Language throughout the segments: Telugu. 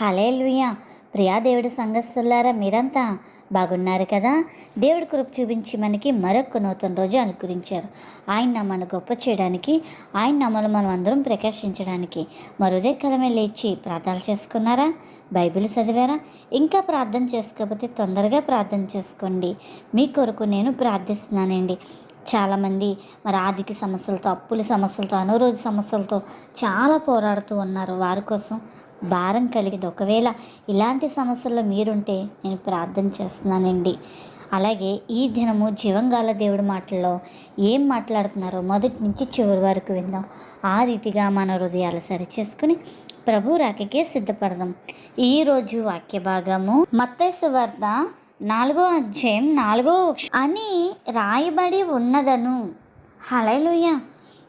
హలేలుయ ప్రియా దేవుడి సంఘస్థులారా మీరంతా బాగున్నారు కదా? దేవుడి కృప చూపించి మనకి మరొక నూతన రోజు అనుగ్రహించారు. ఆయన మన గొప్ప చేయడానికి ఆయన నమ్మలు మనం అందరం ప్రకాశించడానికి మరుదే కలమే లేచి ప్రార్థనలు చేసుకున్నారా? బైబిల్ చదివారా? ఇంకా ప్రార్థన చేసుకోకపోతే తొందరగా ప్రార్థన చేసుకోండి. మీ కొరకు నేను ప్రార్థిస్తున్నానండి. చాలామంది మరి ఆర్థిక సమస్యలతో అప్పుల సమస్యలతో అనారోగ్య సమస్యలతో చాలా పోరాడుతూ ఉన్నారు వారి కోసం. భారం కలిగింది. ఒకవేళ ఇలాంటి సమస్యల్లో మీరుంటే నేను ప్రార్థన చేస్తున్నానండి. అలాగే ఈ దినము జీవంగాల దేవుడి మాటల్లో ఏం మాట్లాడుతున్నారో మొదటి నుంచి చివరి వరకు విందాం. ఆ రీతిగా మన హృదయాలు సరిచేసుకుని ప్రభు రాకకే సిద్ధపడదాం. ఈరోజు వాక్య భాగము మత్తైసు వార్త నాలుగో అధ్యాయం నాలుగో అని రాయబడి ఉన్నదను. హలైలుయ్య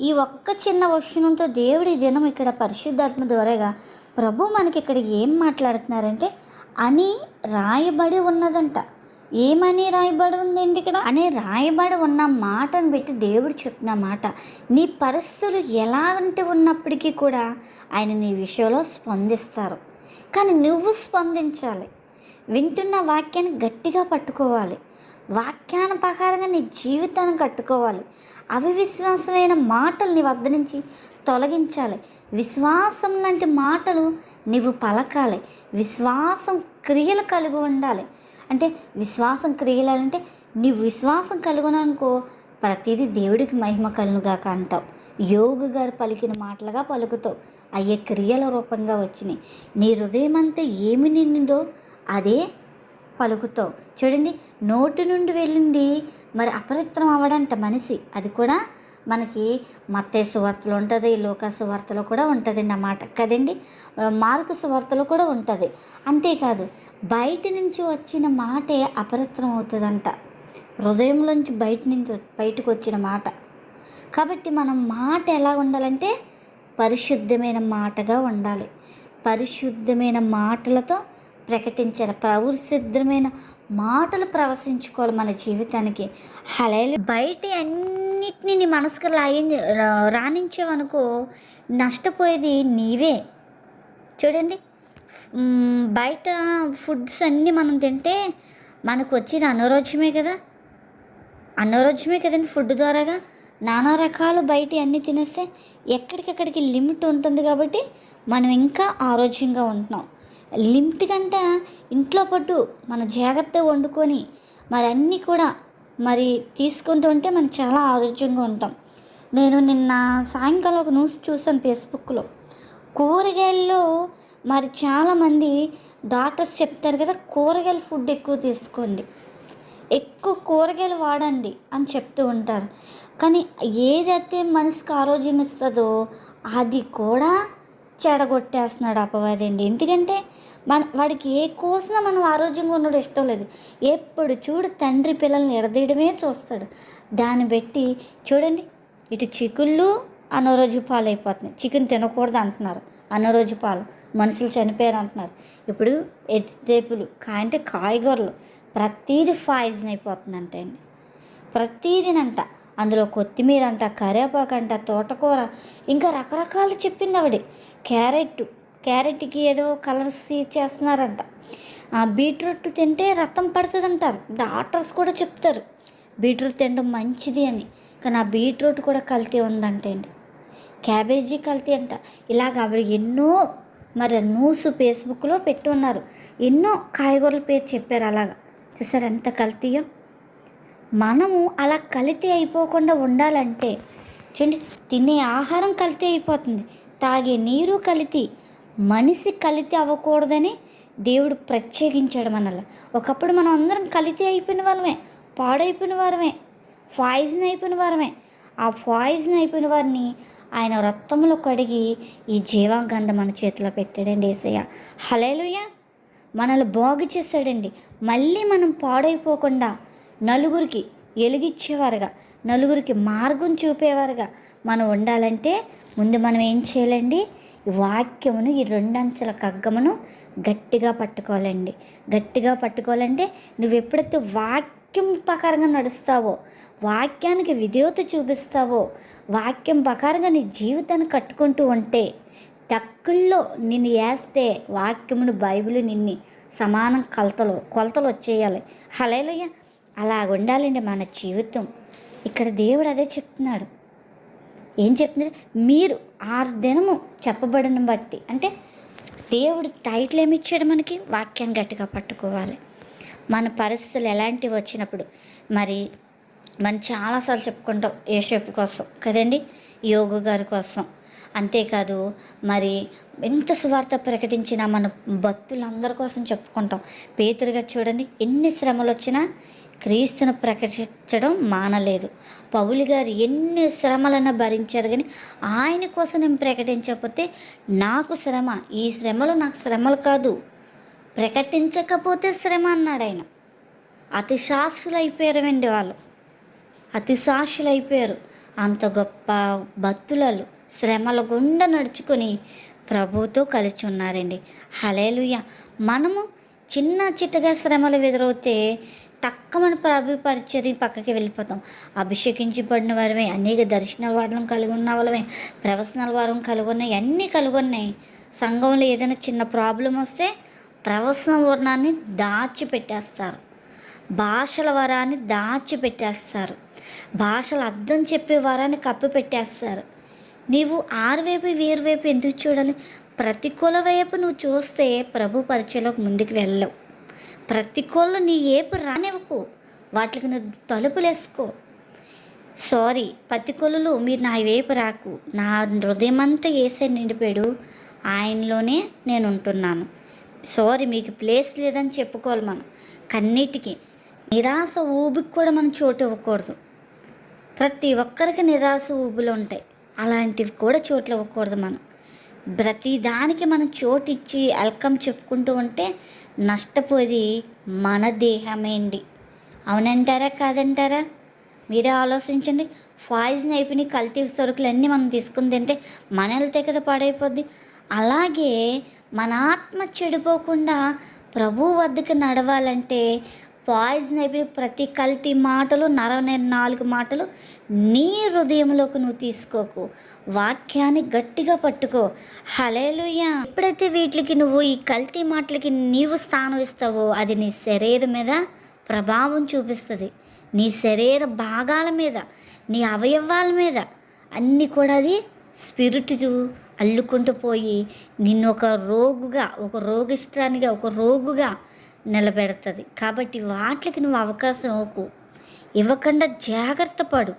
ఈ ఒక్క చిన్న వచనంతో దేవుడి దినం ఇక్కడ పరిశుద్ధాత్మ ద్వారాగా ప్రభు మనకి ఇక్కడ ఏం మాట్లాడుతున్నారంటే అని రాయబడి ఉన్నదంట. ఏమని రాయబడి ఉందండి ఇక్కడ? అనే రాయబడి ఉన్న మాటను పెట్టి దేవుడు చెప్తున్న మాట నీ పరిస్థితులు ఎలాంటి ఉన్నప్పటికీ కూడా ఆయన నీ విషయంలో స్పందిస్తారు. కానీ నువ్వు స్పందించాలి. వింటున్న వాక్యాన్ని గట్టిగా పట్టుకోవాలి. వాక్యాన ప్రకారంగా నీ జీవితాన్ని కట్టుకోవాలి. అవివిశ్వాసమైన మాటలు నీ వద్ద నుంచి తొలగించాలి. విశ్వాసం లాంటి మాటలు నువ్వు పలకాలి. విశ్వాసం క్రియలు కలిగి ఉండాలి. అంటే విశ్వాసం క్రియలు అంటే నీవు విశ్వాసం కలుగుననుకో ప్రతిదీ దేవుడికి మహిమ కలుగుగాక అంటావు. యోగు గారు పలికిన మాటలుగా పలుకుతావు. అయ్యే క్రియల రూపంగా వచ్చినాయి. నీ హృదయం అంతా ఏమి నిండిందో అదే పలుకుతావు. చూడండి నోటి నుండి వెళ్ళింది మరి అపరిత్రం అవ్వడంట మనిషి. అది కూడా మనకి మత్తే సువార్తలు ఉంటుంది లోకా సువార్తలో కూడా ఉంటుంది అన్నమాట. కదండి? మార్కు సువార్తలో కూడా ఉంటుంది. అంతేకాదు బయట నుంచి వచ్చిన మాటే అపరిత్రం అవుతుందంట. హృదయంలోంచి బయట నుంచి బయటకు వచ్చిన మాట. కాబట్టి మనం మాట ఎలా ఉండాలంటే పరిశుద్ధమైన మాటగా ఉండాలి. పరిశుద్ధమైన మాటలతో ప్రకటించాలి. పరిశుద్ధమైన మాటలు ప్రవశించుకోవాలి మన జీవితానికి. హలేలు బయట అన్ని అన్నిటినీ నీ మనసుకు లాగి రాణించేవనుకో నష్టపోయేది నీవే. చూడండి. బయట ఫుడ్స్ అన్నీ మనం తింటే మనకు వచ్చేది అనారోగ్యమే కదా. అనారోగ్యమే కదండి ఫుడ్ ద్వారాగా. నానా రకాలు బయట అన్నీ తినేస్తే ఎక్కడికక్కడికి లిమిట్ ఉంటుంది కాబట్టి మనం ఇంకా ఆరోగ్యంగా ఉంటున్నాం. లిమిట్ కంటే ఇంట్లో పట్టు మన జాగ్రత్తగా వండుకొని మరి కూడా మరి తీసుకుంటూ ఉంటే మనం చాలా ఆరోగ్యంగా ఉంటాం. నేను నిన్న సాయంకాలం ఒక న్యూస్ చూసాను ఫేస్బుక్లో. కూరగాయల్లో మరి చాలామంది డాక్టర్స్ చెప్తారు కదా కూరగాయల ఫుడ్ ఎక్కువ తీసుకోండి. ఎక్కువ కూరగాయలు వాడండి అని చెప్తూ ఉంటారు. కానీ ఏదైతే మనసుకు ఆరోగ్యం ఇస్తుందో అది కూడా చెడగొట్టేస్తున్నాడు అపవాది అండి. ఎందుకంటే మన వాడికి ఏ కోసినా మనం ఆరోగ్యంగా ఉండడం ఇష్టం లేదు. ఎప్పుడు చూడు తండ్రి పిల్లల్ని ఎడదీయడమే చూస్తాడు. దాన్ని బట్టి చూడండి ఇటు చికుళ్ళు అనారోగ్య పాలైపోతున్నాయి. చికెన్ తినకూడదు అంటున్నారు. అనారోగ్య పాలు. మనుషులు చనిపోయారు అంటున్నారు. ఇప్పుడు ఎడ్జేపులు కాయ అంటే కాయగూరలు ప్రతీది పాయిజన్ అయిపోతుందంట అండి. ప్రతీదినంట. అందులో కొత్తిమీర అంట కరివేపాకు అంట తోటకూర ఇంకా రకరకాలు చెప్పింది ఆవిడ. క్యారెట్ క్యారెట్కి ఏదో కలర్స్ ఇచ్చేస్తున్నారంట ఆ బీట్రూట్ తింటే రక్తం పడుతుంది అంటారు డాక్టర్స్ కూడా చెప్తారు. బీట్రూట్ తినడం మంచిది అని. కానీ ఆ బీట్రూట్ కూడా కల్తీ ఉందంటే అండి. క్యాబేజీ కల్తీ అంట. ఇలాగ ఆవిడ ఎన్నో మరి న్యూస్ ఫేస్బుక్లో పెట్టి ఉన్నారు. ఎన్నో కాయగూరల పేరు చెప్పారు అలాగా. చూసారు ఎంత కల్తీయో. మనము అలా కల్తీ అయిపోకుండా ఉండాలంటే చూడండి తినే ఆహారం కల్తీ అయిపోతుంది. తాగే నీరు కల్తీ. మనిషి కలితి అవ్వకూడదని దేవుడు ప్రత్యేకించాడు మనల్ని. ఒకప్పుడు మనం అందరం కలితి అయిపోయిన వాళ్ళమే పాడైపోయిన వారమే పాయిజన్ అయిపోయిన వారమే. ఆ పాయిజన్ అయిపోయిన వారిని ఆయన రక్తంలో కడిగి ఈ జీవాగంధం మన చేతిలో పెట్టాడండి ఏసయ్య. హలేలుయ మనల్ని బాగు చేశాడండి. మళ్ళీ మనం పాడైపోకుండా నలుగురికి ఎలుగిచ్చేవారుగా నలుగురికి మార్గం చూపేవారుగా మనం ఉండాలంటే ముందు మనం ఏం చేయాలండి? వాక్యమును ఈ రెండంచెల కగ్గమును గట్టిగా పట్టుకోవాలండి. గట్టిగా పట్టుకోవాలంటే నువ్వు ఎప్పుడైతే వాక్యం ప్రకారంగా నడుస్తావో వాక్యానికి విధేయత చూపిస్తావో వాక్యం ప్రకారంగా నీ జీవితాన్ని కట్టుకుంటూ ఉంటే తక్కుల్లో నిన్ను వేస్తే వాక్యమును బైబిల్ నిన్ని సమానం కొలతలు కొలతలు వచ్చేయాలి. హలేలుయ్య అలా ఉండాలండి మన జీవితం. ఇక్కడ దేవుడు అదే చెప్తున్నాడు. ఏం చెప్తున్నారు? మీరు ఆరు దినము చెప్పబడిన బట్టి. అంటే దేవుడు టైటిల్ ఏమి ఇచ్చాడు మనకి? వాక్యాన్ని గట్టిగా పట్టుకోవాలి. మన పరిస్థితులు ఎలాంటివి వచ్చినప్పుడు. మరి మనం చాలాసార్లు చెప్పుకుంటాం ఏషేపు కోసం. కదండి? యోగు గారి కోసం. అంతేకాదు మరి ఎంత సువార్త ప్రకటించినా మన భక్తులందరి కోసం చెప్పుకుంటాం. పేతురుగా చూడండి ఎన్ని శ్రమలు వచ్చినా క్రీస్తును ప్రకటించడం మానలేదు. పౌలు గారు ఎన్ని శ్రమలను భరించారు కానీ ఆయన కోసం నేను ప్రకటించకపోతే నాకు శ్రమ ఈ శ్రమలు నాకు శ్రమలు కాదు. ప్రకటించకపోతే శ్రమ అన్నాడు ఆయన. అతి అండి వాళ్ళు. అతి అయిపోయారు అంత గొప్ప భక్తులలు శ్రమల గుండా నడుచుకొని ప్రభుతో కలిసి ఉన్నారండి హలేలుయ మనము చిన్న చిట్టగా శ్రమలు ఎదురవుతే తక్కువని ప్రభు పక్కకి వెళ్ళిపోతాం. అభిషేకించబడిన వారమే అనేక దర్శన వారం కలిగి ఉన్న వాళ్ళమే ప్రవచనాల వారం కలిగి ఉన్నాయి అన్నీ కలిగి ఉన్నాయి సంఘంలో ఏదైనా చిన్న ప్రాబ్లం వస్తే ప్రవచన వర్ణాన్ని దాచిపెట్టేస్తారు. భాషల వరాన్ని దాచిపెట్టేస్తారు. భాషల అర్థం చెప్పే వరాన్ని కప్పి పెట్టేస్తారు నీవు ఆరువైపు వేరువైపు ఎందుకు చూడాలి? ప్రతికూల వైపు నువ్వు చూస్తే ప్రభు పరిచయలోకి ముందుకు వెళ్ళవు ప్రతికూల నీ ఏపు రానివ్వకు. వాటికి నువ్వు తలుపులేసుకో. సారీ ప్రతికూలలు మీరు నా వైపు రాకు. నా హృదయం వేసే నిండిపోయాడు. ఆయనలోనే నేను ఉంటున్నాను సారీ మీకు ప్లేస్ లేదని చెప్పుకోవాలి మనం. కన్నిటికి నిరాశ ఊబికి కూడా మనం చోటు ఇవ్వకూడదు. ప్రతి ఒక్కరికి నిరాశ ఊబులు ఉంటాయి. అలాంటివి కూడా చోట్లు ఇవ్వకూడదు మనం. ప్రతి దానికి మనం చోటు ఇచ్చి వెల్కమ్ చెప్పుకుంటూ ఉంటే నష్టపోయేది మన దేహమేండి అవునంటారా కాదంటారా? మీరే ఆలోచించండి. పాయిజన్ అయిపోయినాయి కల్తీ సరుకులు అన్నీ మనం తీసుకుని తింటే మన వెళ్తే కదా పాడైపోద్ది. అలాగే మన ఆత్మ చెడిపోకుండా ప్రభు వద్దకు నడవాలంటే పాయిజన్ అయిపోయి ప్రతి కల్తీ మాటలు నరవనే నాలుగు మాటలు నీ హృదయంలోకి నువ్వు తీసుకోకు. వాక్యాన్ని గట్టిగా పట్టుకో. హలేలుయ్యా ఎప్పుడైతే వీటికి నువ్వు ఈ కల్తీ మాటలకి నీవు స్థానం ఇస్తావో అది నీ శరీరం మీద ప్రభావం చూపిస్తుంది. నీ శరీర భాగాల మీద నీ అవయవాల మీద అన్నీ కూడా అది స్పిరిట్ అల్లుకుంటూ పోయి నిన్ను ఒక రోగుగా ఒక రోగిష్టానిగా ఒక రోగుగా నిలబెడుతుంది. కాబట్టి వాటికి నువ్వు అవకాశం ఇవ్వకు. ఇవ్వకుండా జాగ్రత్త పడు.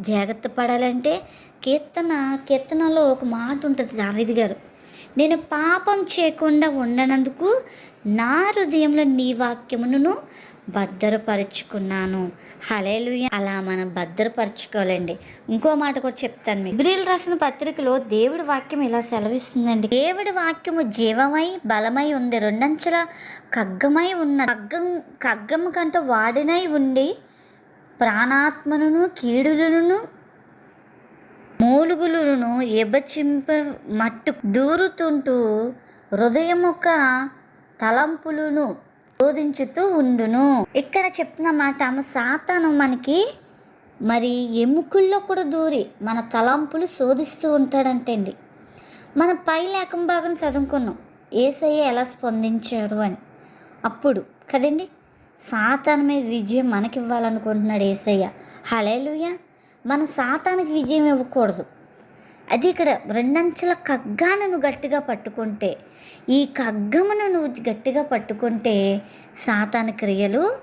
జాగ్రత్త పడాలంటే కీర్తన కీర్తనలో ఒక మాట ఉంటుంది దావిది గారు. నేను పాపం చేయకుండా ఉండనందుకు నా హృదయంలో నీ వాక్యమును భద్రపరుచుకున్నాను. హలేలుయ అలా మనం భద్రపరచుకోవాలండి. ఇంకో మాట కూడా చెప్తాను మీకు. ఇబ్రిల్ రాసిన పత్రికలో దేవుడి వాక్యం ఇలా సెలవిస్తుందండి. దేవుడి వాక్యము జీవమై బలమై ఉంది. రెండంచెల కగ్గమై ఉన్న కగ్గం ఖగ్గం కంటే వాడినై ఉండి ప్రాణాత్మను కీడులను మూలుగులను ఎబచింప మట్టు దూరుతుంటూ హృదయం యొక్క తలంపులను బోధించుతూ ఉండును. ఇక్కడ చెప్తున్న మాట ఆమె సాతాను మనకి మరి ఎముకల్లో కూడా దూరి మన తలంపులు శోధిస్తూ ఉంటాడంటండి. మన పై లేఖం భాగం చదువుకున్నాం. ఏసయ్య ఎలా స్పందించారు అని. అప్పుడు కదండి సాతాను మీద విజయం మనకి ఇవ్వాలనుకుంటున్నాడు ఏసయ్య. హలేలుయ్య మన సాతానికి విజయం ఇవ్వకూడదు. అది ఇక్కడ రెండంచెల కగ్గాను గట్టిగా పట్టుకుంటే ఈ కగ్గమును నువ్వు గట్టిగా పట్టుకుంటే సాతాన క్రియలు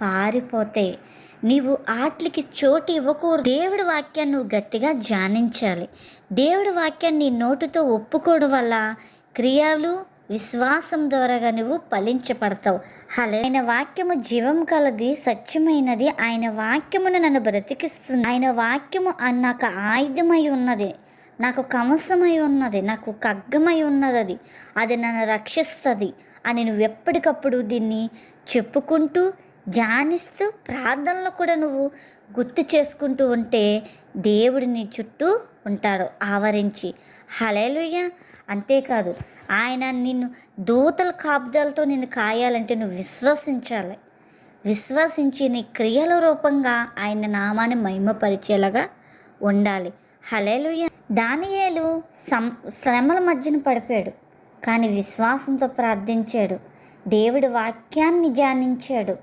పారిపోతాయి. నీవు ఆటలకి చోటు ఇవ్వకూడదు. దేవుడి వాక్యాన్ని నువ్వు గట్టిగా ధ్యానించాలి. దేవుడి వాక్యాన్ని నీ నోటితో ఒప్పుకోవడం వల్ల క్రియలు విశ్వాసం ద్వారాగా నువ్వు ఫలించబడతావు. హలే ఆయన వాక్యము జీవం కలది సత్యమైనది. ఆయన వాక్యమును నన్ను బ్రతికిస్తుంది. ఆయన వాక్యము నాకు ఆయుధమై ఉన్నది. నాకు కమసమై ఉన్నది నాకు కగ్గమై ఉన్నది అది అది నన్ను రక్షిస్తుంది అని నువ్వు ఎప్పటికప్పుడు దీన్ని చెప్పుకుంటూ ధ్యానిస్తూ ప్రార్థనలో కూడా నువ్వు గుర్తు చేసుకుంటూ ఉంటే దేవుడు నీ చుట్టూ ఉంటాడు ఆవరించి. హలేలుయ్య అంతేకాదు ఆయన నిన్ను దూతల కాపుదాలతో నిన్ను కాయాలంటే నువ్వు విశ్వసించాలి. విశ్వసించి నీ క్రియల రూపంగా ఆయన నామాన్ని మహిమపరిచేలాగా ఉండాలి. హలేలుయ్య దానియేలు సం శ్రమల మధ్యన పడిపోయాడు. కానీ విశ్వాసంతో ప్రార్థించాడు. దేవుడి వాక్యాన్ని ధ్యానించాడు.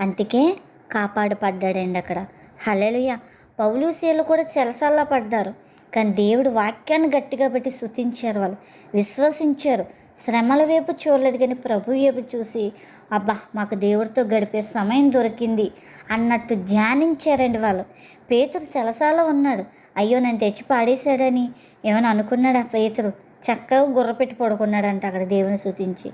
అందుకే కాపాడుపడ్డాడండి అక్కడ హలేలుయ పౌలుసీలు కూడా చెలసల్లా పడ్డారు. కానీ దేవుడు వాక్యాన్ని గట్టిగా పెట్టి శృతించారు వాళ్ళు. విశ్వసించారు. శ్రమల వైపు చూడలేదు కానీ ప్రభు వైపు చూసి అబ్బా మాకు దేవుడితో గడిపే సమయం దొరికింది అన్నట్టు ధ్యానించారండి వాళ్ళు. పేతురు సెలసాల ఉన్నాడు. అయ్యో నేను తెచ్చి పాడేశాడని ఏమైనా అనుకున్నాడు ఆ పేతురు? చక్కగా గుర్ర పెట్టి పడుకున్నాడంట అక్కడ దేవుని సూచించి.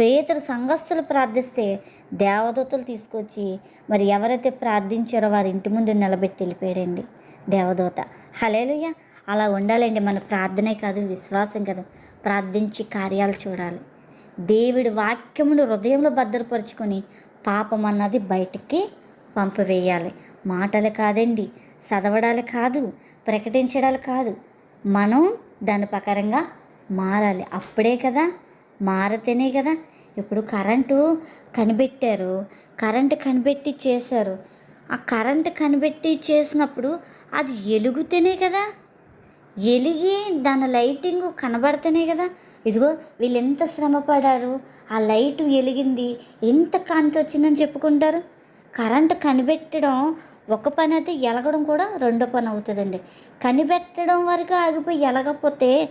పేతురు సంఘస్థులు ప్రార్థిస్తే దేవదూతలు తీసుకొచ్చి మరి ఎవరైతే ప్రార్థించారో వారి ఇంటి ముందు నిలబెట్టి వెళ్ళిపోయాడండి దేవదూత. హలేలుయ్య అలా ఉండాలండి మన ప్రార్థనే కాదు విశ్వాసం కాదు. ప్రార్థించి కార్యాలు చూడాలి. దేవుడి వాక్యమును హృదయంలో భద్రపరుచుకొని పాపం అన్నది బయటికి పంపివేయాలి. మాటలు కాదండి చదవడాలు కాదు ప్రకటించడాలు కాదు. మనం దాని ప్రకారంగా మారాలి. అప్పుడే కదా మారితేనే కదా. ఇప్పుడు కరెంటు కనిపెట్టారు కరెంటు కనిపెట్టి చేశారు. ఆ కరెంటు కనిపెట్టి చేసినప్పుడు అది ఎలుగుతేనే కదా ఎలిగి దాని లైటింగ్ కనబడితేనే కదా. ఇదిగో వీళ్ళు ఎంత శ్రమ పడారు ఆ లైట్ వెలిగింది ఎంత కాంతి వచ్చిందని చెప్పుకుంటారు? కరెంట్ కనిపెట్టడం ఒక పని అయితే ఎలగడం కూడా రెండో పని అవుతుందండి. కనిపెట్టడం వరకు ఆగిపోయి ఎలగకపోతే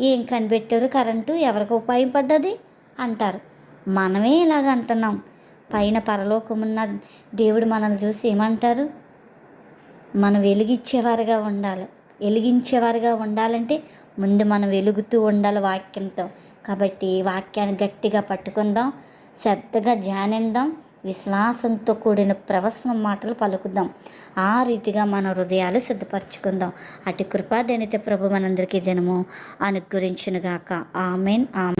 ఏం కనిపెట్టారు కరెంటు ఎవరికి ఉపాయం పడ్డది అంటారు. మనమే ఇలాగ అంటున్నాం. పైన పరలోకమున్న దేవుడు మనల్ని చూసి ఏమంటారు? మనం వెలిగించేవారుగా ఉండాలి. వెలిగించేవారుగా ఉండాలంటే ముందు మనం వెలుగుతూ ఉండాలి వాక్యంతో. కాబట్టి వాక్యాన్ని గట్టిగా పట్టుకుందాం శ్రద్ధగా ధ్యానిందాం విశ్వాసంతో కూడిన ప్రవసన మాటలు పలుకుదాం. ఆ రీతిగా మన హృదయాలు సిద్ధపరచుకుందాం. అటు కృపాదనిత ప్రభు మనందరికీ దినము అనుగ్రహించునుగాక. ఆమెన్ ఆమె